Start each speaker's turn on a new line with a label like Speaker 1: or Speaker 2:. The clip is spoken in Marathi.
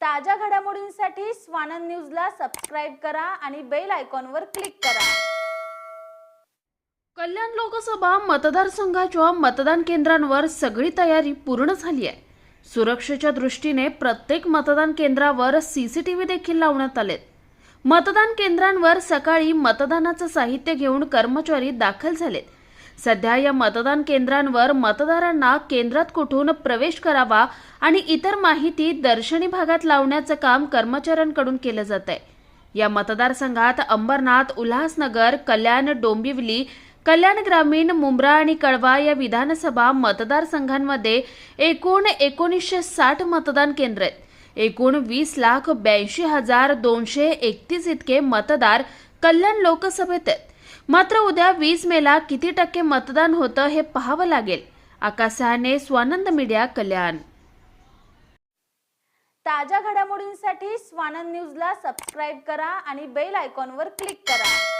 Speaker 1: ताज्या घडामोडींसाठी स्वानंद न्यूजला सबस्क्राईब करा आणि बेल आयकॉनवर क्लिक करा.
Speaker 2: कल्याण लोकसभा मतदारसंघाच्या मतदान केंद्रांवर सगळी तयारी पूर्ण झाली आहे. सुरक्षेच्या दृष्टीने प्रत्येक मतदान केंद्रावर सीसीटीव्ही देखील लावण्यात आलेत. मतदान केंद्रांवर सकाळी मतदानाचं साहित्य घेऊन कर्मचारी दाखल झालेत. सध्या या मतदान केंद्रांवर मतदारांना केंद्रात कुठून प्रवेश करावा आणि इतर माहिती दर्शनी भागात लावण्याचं काम कर्मचाऱ्यांकडून केलं जात आहे या मतदारसंघात अंबरनाथ उल्हासनगर कल्याण डोंबिवली कल्याण ग्रामीण मुंब्रा आणि कळवा या विधानसभा मतदारसंघांमध्ये एकूण एकोणीसशे साठ मतदान केंद्र आहेत. एकूण वीस लाख ब्याऐंशी हजार दोनशे एकतीस इतके मतदार कल्याण लोकसभेत आहेत. मात्र उद्या वीस मेला किती टक्के मतदान होतं हे पाहावं लागेल. आकाश सहाने स्वानंद मीडिया कल्याण.
Speaker 1: ताज्या घडामोडींसाठी स्वानंद न्यूजला सबस्क्राईब करा आणि बेल आयकॉनवर क्लिक करा.